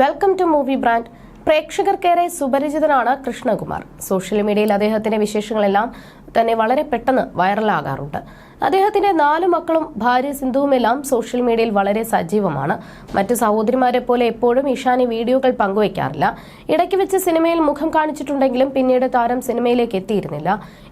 Welcome to movie brand പ്രേക്ഷകർക്കേറെ സുപരിചിതനാണ് Krishnakumar. Social മീഡിയയിൽ അദ്ദേഹത്തിന്റെ വിശേഷങ്ങളെല്ലാം തന്നെ വളരെ പെട്ടെന്ന് വൈറലാകാറുണ്ട്. അദ്ദേഹത്തിന്റെ നാല് മക്കളും ഭാര്യ സിന്ധുവുമെല്ലാം സോഷ്യൽ മീഡിയയിൽ വളരെ സജീവമാണ്. മറ്റ് സഹോദരിമാരെ പോലെ എപ്പോഴും ഇഷാനി വീഡിയോകൾ പങ്കുവയ്ക്കാറില്ല ഇടയ്ക്ക് വെച്ച് സിനിമയിൽ മുഖം കാണിച്ചിട്ടുണ്ടെങ്കിലും പിന്നീട് താരം സിനിമയിലേക്ക് എത്തിയിരുന്നില്ല.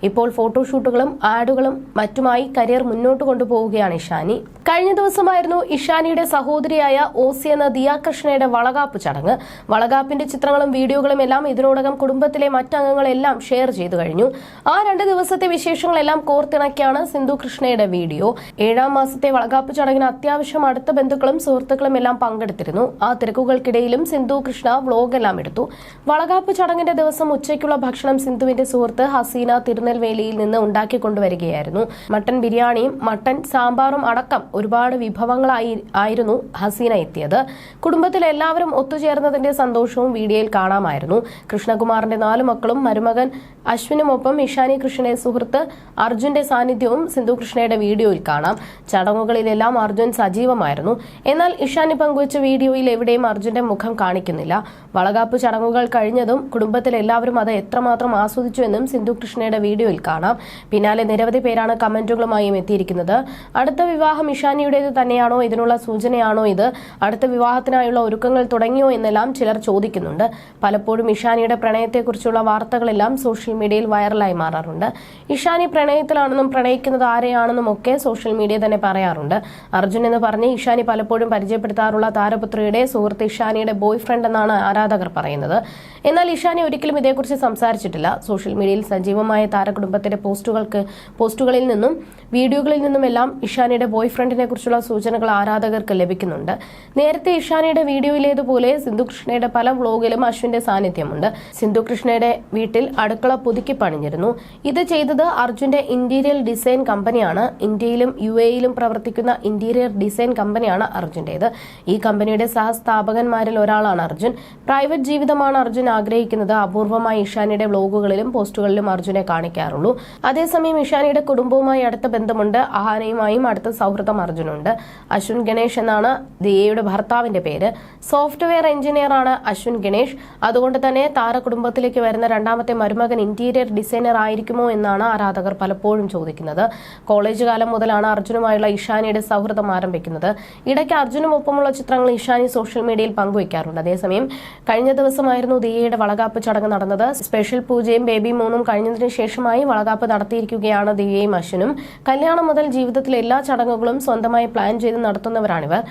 ഇപ്പോൾ ഫോട്ടോഷൂട്ടുകളും ആഡുകളും മറ്റുമായി കരിയർ മുന്നോട്ട് കൊണ്ടുപോവുകയാണ് ഇഷാനി. കഴിഞ്ഞ ദിവസമായിരുന്നു ഇഷാനിയുടെ സഹോദരിയായ ഓസി എന്ന ദിയ കൃഷ്ണയുടെ വളകാപ്പ് ചടങ്ങ്. വളകാപ്പിന്റെ ചിത്രങ്ങളും വീഡിയോകളും എല്ലാം ഇതിനോടകം കുടുംബത്തിലെ മറ്റംഗങ്ങളെല്ലാം ഷെയർ ചെയ്തു കഴിഞ്ഞു. ആ രണ്ട് ദിവസത്തെ വിശേഷങ്ങളെല്ലാം കോർത്തിണക്കിയാണ് സിന്ധു കൃഷ്ണയുടെ വീഡിയോ. ഏഴാം മാസത്തെ വളകാപ്പ് ചടങ്ങിന് അത്യാവശ്യം അടുത്ത ബന്ധുക്കളും സുഹൃത്തുക്കളും എല്ലാം പങ്കെടുത്തിരുന്നു. ആ തിരക്കുകൾക്കിടയിലും സിന്ധു കൃഷ്ണ വ്ലോഗ് എല്ലാം എടുത്തു. വളകാപ്പ് ചടങ്ങിന്റെ ദിവസം ഉച്ചയ്ക്കുള്ള ഭക്ഷണം സിന്ധുവിന്റെ സുഹൃത്ത് ഹസീന തിരുനെൽവേലിയിൽ നിന്ന് ഉണ്ടാക്കിക്കൊണ്ടുവരികയായിരുന്നു മട്ടൻ ബിരിയാണിയും മട്ടൻ സാമ്പാറും അടക്കം ഒരുപാട് വിഭവങ്ങളായി ആയിരുന്നു ഹസീന എത്തിയത്. കുടുംബത്തിലെ എല്ലാവരും ഒത്തുചേർന്നതിന്റെ സന്തോഷവും വീഡിയോയിൽ കാണാമായിരുന്നു. കൃഷ്ണകുമാറിന്റെ നാലു മക്കളും മരുമകൻ അശ്വിനുമൊപ്പം ഇഷാനി കൃഷ്ണയുടെ സുഹൃത്ത് അർജുന്റെ സാന്നിധ്യവും സിന്ധു കൃഷ്ണയുടെ വീഡിയോയിൽ കാണാം. ചടങ്ങുകളിലെല്ലാം അർജുൻ സജീവമായിരുന്നു. എന്നാൽ ഇഷാനി പങ്കുവച്ച വീഡിയോയിൽ എവിടെയും അർജുന്റെ മുഖം കാണിക്കുന്നില്ല. വളകാപ്പ് ചടങ്ങുകൾ കഴിഞ്ഞതും കുടുംബത്തിലെല്ലാവരും അത് എത്രമാത്രം ആസ്വദിച്ചു എന്നും സിന്ധു കൃഷ്ണയുടെ വീഡിയോയിൽ കാണാം. പിന്നാലെ നിരവധി പേരാണ് കമന്റുകളുമായും എത്തിയിരിക്കുന്നത്. അടുത്ത വിവാഹം ഇഷാനിയുടേത് തന്നെയാണോ? ഇതിനുള്ള സൂചനയാണോ ഇത്? അടുത്ത വിവാഹത്തിനായുള്ള ഒരുക്കങ്ങൾ തുടങ്ങിയോ എന്നെല്ലാം ചിലർ ചോദിക്കുന്നുണ്ട്. പലപ്പോഴും ഇഷാനിയുടെ പ്രണയത്തെക്കുറിച്ചുള്ള വാർത്തകളെല്ലാം സോഷ്യൽ മീഡിയയിൽ വൈറലായി മാറാറുണ്ട്. ഇഷാനി പ്രണയത്തിലാണെന്നും പ്രണയിക്കുന്നത് ആരെയാണെന്നും ഒക്കെ സോഷ്യൽ മീഡിയ തന്നെ പറയാറുണ്ട്. അർജുൻ എന്ന് പറഞ്ഞ് ഇഷാനി പലപ്പോഴും പരിചയപ്പെടുത്താറുള്ള താരപുത്രിയുടെ സുഹൃത്ത് ഇഷാനിയുടെ ബോയ് ഫ്രണ്ട് എന്നാണ് ആരാധകർ പറയുന്നത്. എന്നാൽ ഇഷാനി ഒരിക്കലും ഇതേക്കുറിച്ച് സംസാരിച്ചിട്ടില്ല. സോഷ്യൽ മീഡിയയിൽ സജീവമായ താരകുടുംബത്തിന്റെ പോസ്റ്റുകൾക്ക് പോസ്റ്റുകളിൽ നിന്നും വീഡിയോകളിൽ നിന്നുമെല്ലാം ഇഷാനിയുടെ ബോയ് ഫ്രണ്ടിനെ കുറിച്ചുള്ള സൂചനകൾ ആരാധകർക്ക് ലഭിക്കുന്നുണ്ട്. നേരത്തെ ഇഷാനിയുടെ വീഡിയോയിലേതുപോലെ സിന്ധു കൃഷ്ണയുടെ പല വ്ലോഗിലും അശ്വിന്റെ സാന്നിധ്യമുണ്ട്. സിന്ധു കൃഷ്ണയുടെ വീട്ടിൽ അടുക്കള പുതുക്കി പണിഞ്ഞിരുന്നു. ഇത് ചെയ്തത് അർജുന്റെ ഇന്റീരിയർ ഡിസൈൻ കമ്പനിയാണ്. ഇന്ത്യയിലും യു എയിലും പ്രവർത്തിക്കുന്ന ഇന്റീരിയർ ഡിസൈൻ കമ്പനിയാണ് അർജുന്റേത്. ഈ കമ്പനിയുടെ സഹസ്ഥാപകന്മാരിൽ ഒരാളാണ് അർജുൻ. പ്രൈവറ്റ് ജീവിതമാണ് അർജുൻ ആഗ്രഹിക്കുന്നത്. അപൂർവമായി ഇഷാനിയുടെ വ്ലോഗുകളിലും പോസ്റ്റുകളിലും അർജുനെ കാണിക്കാറുള്ളൂ. അതേസമയം ഇഷാനിയുടെ കുടുംബവുമായി അടുത്ത ബന്ധമുണ്ട്. അഹാനയുമായും അടുത്ത സൗഹൃദം അർജുനുണ്ട്. അശ്വിൻ ഗണേഷ് എന്നാണ് ദിയയുടെ ഭർത്താവിന്റെ പേര്. സോഫ്റ്റ്വെയർ എഞ്ചിനീയർ ആണ് അശ്വിൻ ഗണേഷ്. അതുകൊണ്ട് തന്നെ താര കുടുംബത്തിലേക്ക് വരുന്ന രണ്ടാമത്തെ മരുമകൻ ഇന്റീരിയർ ഡിസൈനർ ആയിരിക്കുമോ എന്നാണ് ആരാധകർ പലപ്പോഴും ചോദിക്കുന്നത്. കോളേജ് കാലം മുതലാണ് അർജുനുമായുള്ള ഇഷാനിയുടെ സൗഹൃദം ആരംഭിക്കുന്നത്. ഇടയ്ക്ക് അർജുനുമൊപ്പമുള്ള ചിത്രങ്ങൾ ഇഷാനി സോഷ്യൽ മീഡിയയിൽ പങ്കുവയ്ക്കാറുണ്ട്. അതേസമയം കഴിഞ്ഞ ദിവസമായിരുന്നു ദിയയുടെ വളകാപ്പ് ചടങ്ങ് നടന്നത്. സ്പെഷ്യൽ പൂജയും ബേബി മൂന്നും കഴിഞ്ഞതിന് ശേഷമായി വളകാപ്പ് നടത്തിയിരിക്കുകയാണ് ദിയയും അശ്വനും. കല്യാണം മുതൽ ജീവിതത്തിലെ എല്ലാ ചടങ്ങുകളും സ്വന്തമായി പ്ലാൻ ചെയ്ത് നടത്തുന്നവരാണിവർ.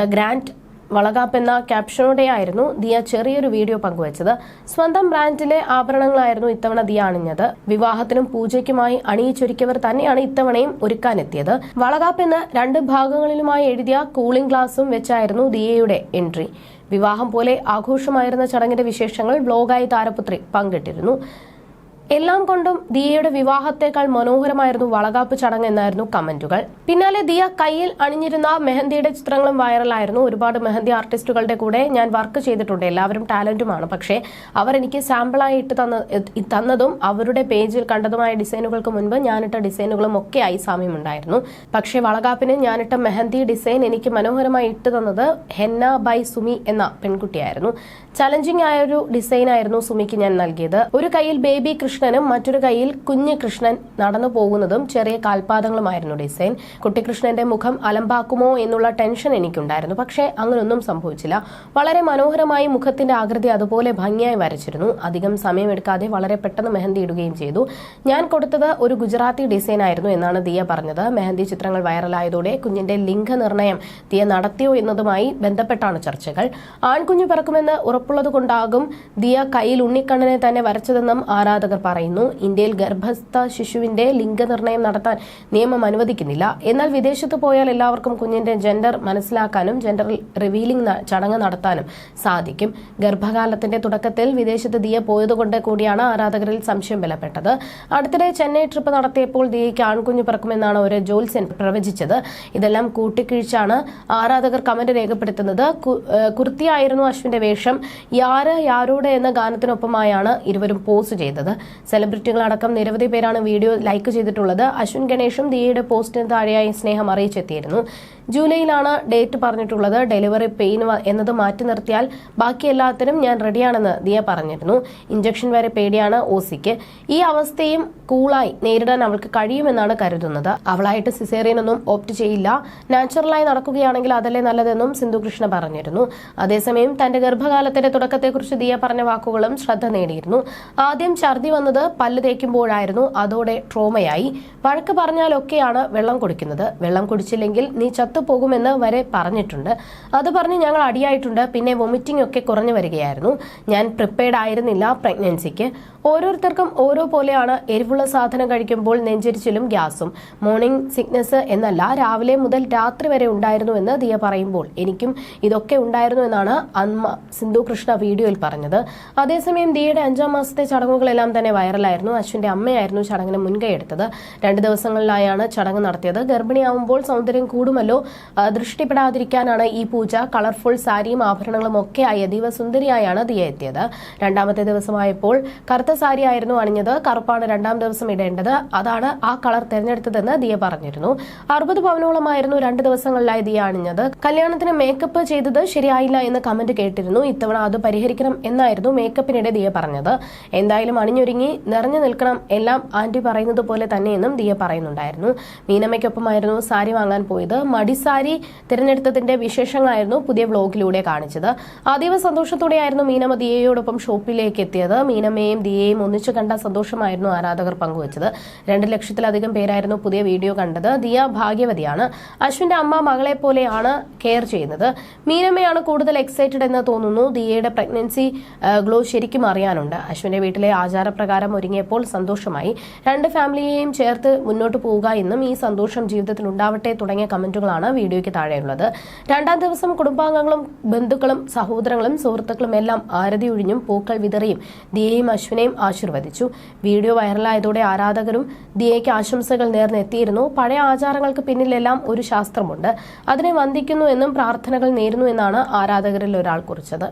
ദ ഗ്രാൻഡ് വളകാപ്പ് എന്ന ക്യാപ്ഷനോടെയായിരുന്നു ദിയ ചെറിയൊരു വീഡിയോ പങ്കുവച്ചത്. സ്വന്തം ബ്രാൻഡിലെ ആഭരണങ്ങളായിരുന്നു ഇത്തവണ ദിയ അണിഞ്ഞത്. വിവാഹത്തിനും പൂജയ്ക്കുമായി അണിയിച്ചൊരുക്കിയവർ തന്നെയാണ് ഇത്തവണയും ഒരുക്കാനെത്തിയത്. വളകാപ്പ് എന്ന് രണ്ട് ഭാഗങ്ങളിലുമായി എഴുതിയ കൂളിംഗ് ഗ്ലാസും വെച്ചായിരുന്നു ദിയയുടെ എൻട്രി. വിവാഹം പോലെ ആഘോഷമായിരുന്ന ചടങ്ങിന്റെ വിശേഷങ്ങൾ ബ്ലോഗായി താരപുത്രി പങ്കിട്ടിരുന്നു. എല്ലാം കൊണ്ടും ദിയയുടെ വിവാഹത്തേക്കാൾ മനോഹരമായിരുന്നു വളകാപ്പ് ചടങ്ങ് എന്നായിരുന്നു കമന്റുകൾ. പിന്നാലെ ദിയ കയ്യിൽ അണിഞ്ഞിരുന്ന മെഹന്തിയുടെ ചിത്രങ്ങളും വൈറലായിരുന്നു. ഒരുപാട് മെഹന്തി ആർട്ടിസ്റ്റുകളുടെ കൂടെ ഞാൻ വർക്ക് ചെയ്തിട്ടുണ്ട്. എല്ലാവരും ടാലന്റുമാണ്. പക്ഷേ അവർ എനിക്ക് സാമ്പിളായി ഇട്ട് തന്ന തന്നതും അവരുടെ പേജിൽ കണ്ടതുമായ ഡിസൈനുകൾക്ക് മുൻപ് ഞാനിട്ട ഡിസൈനുകളും ഒക്കെ ഒക്കെയായി സാമ്യമുണ്ടായിരുന്നു. പക്ഷേ വളകാപ്പിന് ഞാനിട്ട മെഹന്തി ഡിസൈൻ എനിക്ക് മനോഹരമായി ഇട്ട് തന്നത് ഹെന്ന ബൈ സുമി എന്ന പെൺകുട്ടിയായിരുന്നു. ചലഞ്ചിങ് ആയൊരു ഡിസൈനായിരുന്നു സുമിക്ക് ഞാൻ നൽകിയത്. ഒരു കയ്യിൽ ബേബി കൃഷ്ണനും മറ്റൊരു കയ്യിൽ കുഞ്ഞ് കൃഷ്ണൻ നടന്നു പോകുന്നതും ചെറിയ കാൽപാദങ്ങളുമായിരുന്നു ഡിസൈൻ. കുട്ടിക്കൃഷ്ണന്റെ മുഖം അലമ്പാക്കുമോ എന്നുള്ള ടെൻഷൻ എനിക്കുണ്ടായിരുന്നു. പക്ഷേ അങ്ങനൊന്നും സംഭവിച്ചില്ല. വളരെ മനോഹരമായി മുഖത്തിന്റെ ആകൃതി അതുപോലെ ഭംഗിയായി വരച്ചിരുന്നു. അധികം സമയമെടുക്കാതെ വളരെ പെട്ടെന്ന് മെഹന്തി ഇടുകയും ചെയ്തു. ഞാൻ കൊടുത്തത് ഒരു ഗുജറാത്തി ഡിസൈൻ ആയിരുന്നു എന്നാണ് ദിയ പറഞ്ഞത്. മെഹന്തി ചിത്രങ്ങൾ വൈറലായതോടെ കുഞ്ഞിന്റെ ലിംഗനിർണയം ദിയ നടത്തിയോ എന്നതുമായി ബന്ധപ്പെട്ടാണ് ചർച്ചകൾ. ആൺകുഞ്ഞു പിറക്കുമെന്ന് ഉറപ്പുള്ളത് കൊണ്ടാകും ദിയ കയ്യിൽ ഉണ്ണിക്കണ്ണനെ തന്നെ വരച്ചതെന്നും ആരാധകർ പറയുന്നു. ഇന്ത്യയിൽ ഗർഭസ്ഥ ശിശുവിന്റെ ലിംഗനിർണയം നടത്താൻ നിയമം അനുവദിക്കുന്നില്ല. എന്നാൽ വിദേശത്ത് പോയാൽ എല്ലാവർക്കും കുഞ്ഞിന്റെ ജെൻഡർ മനസ്സിലാക്കാനും ജെൻഡർ റിവീലിംഗ് ചടങ്ങ് നടത്താനും സാധിക്കും. ഗർഭകാലത്തിന്റെ തുടക്കത്തിൽ വിദേശത്ത് ദിയ പോയതുകൊണ്ട് കൂടിയാണ് ആരാധകരിൽ സംശയം ബലപ്പെട്ടത്. അടുത്തിടെ ചെന്നൈ ട്രിപ്പ് നടത്തിയപ്പോൾ ദിയയ്ക്ക് ആൺകുഞ്ഞ് പിറക്കുമെന്നാണ് ഒരു ജോൽസൻ പ്രവചിച്ചത്. ഇതെല്ലാം കൂട്ടിക്കിഴിച്ചാണ് ആരാധകർ കമന്റ് രേഖപ്പെടുത്തുന്നത്. കുർത്തിയായിരുന്നു അശ്വിന്റെ വേഷം. യാര് യാരോടെ എന്ന ഗാനത്തിനൊപ്പമായാണ് ഇരുവരും പോസ്റ്റ് ചെയ്തത്. സെലിബ്രിറ്റികളടക്കം നിരവധി പേരാണ് വീഡിയോ ലൈക്ക് ചെയ്തിട്ടുള്ളത്. അശ്വിൻ ഗണേഷും ദിയയുടെ പോസ്റ്റിന് താഴെയായി സ്നേഹം അറിയിച്ചെത്തിയിരുന്നു. ജൂലൈയിലാണ് ഡേറ്റ് പറഞ്ഞിട്ടുള്ളത്. ഡെലിവറി പെയിൻ എന്നത് മാറ്റി നിർത്തിയാൽ ബാക്കി എല്ലാത്തിനും ഞാൻ റെഡിയാണെന്ന് ദിയ പറഞ്ഞിരുന്നു. ഇഞ്ചക്ഷൻ വരെ പേടിയാണ് ഓസിക്ക്. ഈ അവസ്ഥയും കൂളായി നേരിടാൻ അവൾക്ക് കഴിയുമെന്നാണ് കരുതുന്നത്. അവളായിട്ട് സിസേറിയനൊന്നും ഓപ്റ്റ് ചെയ്യില്ല. നാച്ചുറലായി നടക്കുകയാണെങ്കിൽ അതല്ലേ നല്ലതെന്നും സിന്ധു കൃഷ്ണ പറഞ്ഞിരുന്നു. അതേസമയം തന്റെ ഗർഭകാലത്തിന്റെ തുടക്കത്തെക്കുറിച്ച് ദിയ പറഞ്ഞ വാക്കുകളും ശ്രദ്ധ നേടിയിരുന്നു. ആദ്യം ഛർദി വന്നത് പല്ല് തേക്കുമ്പോഴായിരുന്നു അതോടെ ട്രോമയായി. വഴക്ക് പറഞ്ഞാലൊക്കെയാണ് വെള്ളം കുടിക്കുന്നത്. വെള്ളം കുടിച്ചില്ലെങ്കിൽ നീ ചത്തുപോകുമെന്ന് വരെ പറഞ്ഞിട്ടുണ്ട്. അത് പറഞ്ഞ് ഞങ്ങൾ അടിയായിട്ടുണ്ട്. പിന്നെ വൊമിറ്റിംഗ് ഒക്കെ കുറഞ്ഞു വരികയായിരുന്നു. ഞാൻ പ്രിപ്പയർഡ് ആയിരുന്നില്ല പ്രഗ്നൻസിക്ക് ഓരോരുത്തർക്കും ഓരോ പോലെയാണ് എരിവുള്ള സാധനം കഴിക്കുമ്പോൾ നെഞ്ചരിച്ചിലും ഗ്യാസും. മോർണിംഗ് സിക്നസ് എന്നല്ല രാവിലെ മുതൽ രാത്രി വരെ ഉണ്ടായിരുന്നു എന്ന് ദിയ പറയുമ്പോൾ എനിക്കും ഇതൊക്കെ ഉണ്ടായിരുന്നു എന്നാണ് അമ്മ സിന്ധു കൃഷ്ണ വീഡിയോയിൽ പറഞ്ഞത്. അതേസമയം ദിയയുടെ അഞ്ചാം മാസത്തെ ചടങ്ങുകളെല്ലാം തന്നെ വൈറലായിരുന്നു. അശ്വിന്റെ അമ്മയായിരുന്നു ചടങ്ങിന് മുൻകൈ എടുത്തത്. രണ്ട് ദിവസങ്ങളിലായാണ് ചടങ്ങ് നടത്തിയത്. ഗർഭിണിയാവുമ്പോൾ സൗന്ദര്യം കൂടുമല്ലോ. ദൃഷ്ടിപ്പെടാതിരിക്കാനാണ് ഈ പൂജ. കളർഫുൾ സാരിയും ആഭരണങ്ങളും ഒക്കെ ആയി അതീവ സുന്ദരിയായാണ് ദിയ എത്തിയത്. രണ്ടാമത്തെ ദിവസമായപ്പോൾ കറുത്ത സാരി ആയിരുന്നു അണിഞ്ഞത്. കറുപ്പാണ് രണ്ടാം ദിവസം ഇടേണ്ടത്. അതാണ് ആ കളർ തിരഞ്ഞെടുത്തതെന്ന് ദിയ പറഞ്ഞിരുന്നു. അറുപത് പവനോളമായിരുന്നു രണ്ട് ദിവസങ്ങളിലായി ദിയ അണിഞ്ഞത്. കല്യാണത്തിന് മേക്കപ്പ് ചെയ്തത് ശരിയായില്ല എന്ന് കമന്റ് കേട്ടിരുന്നു. ഇത്തവണ അത് പരിഹരിക്കണം എന്നായിരുന്നു മേക്കപ്പിനിടെ ദിയ പറഞ്ഞത്. എന്തായാലും അണിഞ്ഞൊരുങ്ങി നിറഞ്ഞു നിൽക്കണം. എല്ലാം ആന്റി പറയുന്നത് പോലെ തന്നെയെന്നും ദിയ പറയുന്നുണ്ടായിരുന്നു. മീനമ്മയ്ക്കൊപ്പമായിരുന്നു സാരി വാങ്ങാൻ പോയത്. മടിസാരി തിരഞ്ഞെടുത്തതിന്റെ വിശേഷങ്ങളായിരുന്നു പുതിയ വ്ലോഗിലൂടെ കാണിച്ചത്. അതീവ സന്തോഷത്തോടെയായിരുന്നു മീനമ്മ ദിയയോടൊപ്പം ഷോപ്പിലേക്ക് എത്തിയത്. മീനമ്മയും ദിയയും ഒന്നിച്ചു കണ്ട സന്തോഷമായിരുന്നു ആരാധകർ പങ്കുവച്ചത്. രണ്ട് ലക്ഷത്തിലധികം പേരായിരുന്നു പുതിയ വീഡിയോ കണ്ടത്. ദിയ ഭാഗ്യവതിയാണ്. അശ്വിന്റെ അമ്മ മകളെ പോലെയാണ് കെയർ ചെയ്യുന്നത്. മീനമ്മയാണ് കൂടുതൽ എക്സൈറ്റഡ് എന്ന് തോന്നുന്നു. ദിയയുടെ പ്രഗ്നൻസി ഗ്ലോ ശരിക്കും അറിയാനുണ്ട്. അശ്വിന്റെ വീട്ടിലെ ആചാരപ്രകാരം ഒരുങ്ങിയപ്പോൾ സന്തോഷമായി. രണ്ട് ഫാമിലിയെയും ചേർത്ത് മുന്നോട്ട് പോവുക എന്നും ഈ സന്തോഷം ജീവിതത്തിൽ ഉണ്ടാവട്ടെ തുടങ്ങിയ കമന്റുകളാണ് വീഡിയോയ്ക്ക് താഴെയുള്ളത്. രണ്ടാം ദിവസം കുടുംബാംഗങ്ങളും ബന്ധുക്കളും സഹോദരങ്ങളും സുഹൃത്തുക്കളും എല്ലാം ആരതി ഒഴിഞ്ഞും പൂക്കൾ വിതറിയും ദിയയും അശ്വിനെയും ആശീർവദിച്ചു. വീഡിയോ വൈറലായതോടെ ആരാധകരും ദിയയ്ക്ക് ആശംസകൾ നേർന്നെത്തിയിരുന്നു പഴയ ആചാരങ്ങൾക്ക് പിന്നിലെല്ലാം ഒരു ശാസ്ത്രമുണ്ട്. അതിനെ വന്ദിക്കുന്നു എന്നും പ്രാർത്ഥനകൾ നേരുന്നു എന്നാണ് ആരാധകരിൽ ഒരാൾ കുറിച്ചത്.